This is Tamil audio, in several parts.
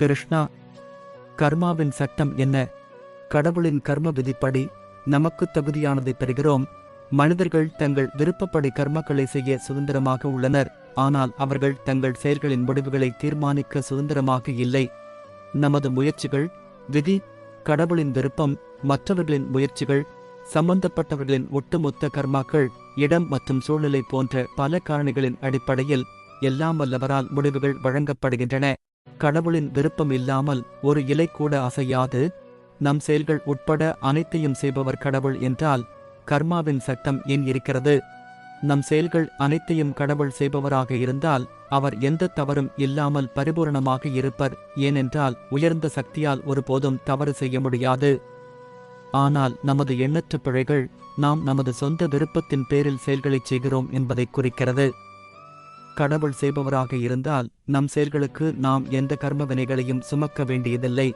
கிருஷ்ணா கர்மாவின் சட்டம் என்ன? கடவுளின் கர்ம விதிப்படி நமக்கு தகுதியானதை பெறுகிறோம். மனிதர்கள் தங்கள் விருப்பப்படி கர்மக்களை செய்ய சுதந்திரமாக உள்ளனர். ஆனால் அவர்கள் தங்கள் செயல்களின் முடிவுகளை தீர்மானிக்க சுதந்திரமாக இல்லை. நமது முயற்சிகள் விதி கடவுளின் விருப்பம் மற்றவர்களின் முயற்சிகள் சம்பந்தப்பட்டவர்களின் ஒட்டுமொத்த கர்மாக்கள் இடம் மற்றும் சூழ்நிலை போன்ற பல காரணிகளின் அடிப்படையில் எல்லாம் வல்லவரால் முடிவுகள் வழங்கப்படுகின்றன. கடவுளின் விருப்பம் இல்லாமல் ஒரு இலை கூட அசையாது. நம் செயல்கள் உட்பட அனைத்தையும் செய்பவர் கடவுள் என்றால் கர்மாவின் சட்டம் ஏன் இருக்கிறது? நம் செயல்கள் அனைத்தையும் கடவுள் செய்பவராக இருந்தால் அவர் எந்த தவறும் இல்லாமல் பரிபூரணமாக இருப்பர். ஏனென்றால் உயர்ந்த சக்தியால் ஒருபோதும் தவறு செய்ய முடியாது. ஆனால் நமது எண்ணற்ற பிழைகள் நாம் நமது சொந்த விருப்பத்தின் பேரில் செயல்களைச் செய்கிறோம் என்பதை குறிக்கிறது. கடவுள் செய்பவராக இருந்தால் நம் செயல்களுக்கு நாம் எந்த கர்ம வினைகளையும் சுமக்க வேண்டியதில்லை.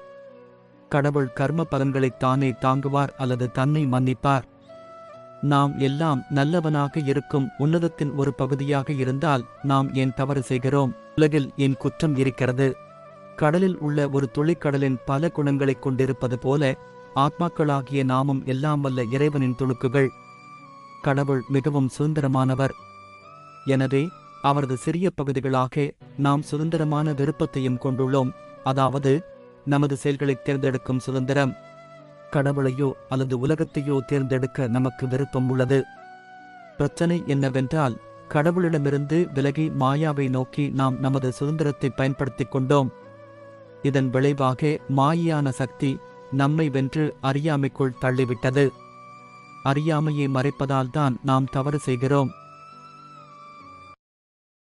கடவுள் கர்ம பலன்களைத் தானே தாங்குவார் அல்லது தன்னை மன்னிப்பார். நாம் எல்லாம் நல்லவனாக இருக்கும் உன்னதத்தின் ஒரு பகுதியாக இருந்தால் நாம் ஏன் தவறு செய்கிறோம்? உலகில் என் குற்றம் இருக்கிறது. கடலில் உள்ள ஒரு துளிக்கடலின் பல குணங்களைக் கொண்டிருப்பது போல ஆத்மாக்களாகிய நாமும் எல்லாம் வல்ல இறைவனின் துணுக்குகள். கடவுள் மிகவும் சுதந்திரமானவர். எனவே அவரது சிறிய பகுதிகளாக நாம் சுதந்திரமான விருப்பத்தையும் கொண்டுள்ளோம். அதாவது நமது செயல்களைத் தேர்ந்தெடுக்கும் சுதந்திரம் கடவுளையோ அல்லது உலகத்தையோ தேர்ந்தெடுக்க நமக்கு விருப்பம் உள்ளது. பிரச்சனை என்னவென்றால் கடவுளிடமிருந்து விலகி மாயாவை நோக்கி நாம் நமது சுதந்திரத்தை பயன்படுத்திக் கொண்டோம். இதன் விளைவாக மாயான சக்தி நம்மை வென்று அறியாமைக்குள் தள்ளிவிட்டது. அறியாமையை மறைப்பதால் தான் நாம் தவறு செய்கிறோம்.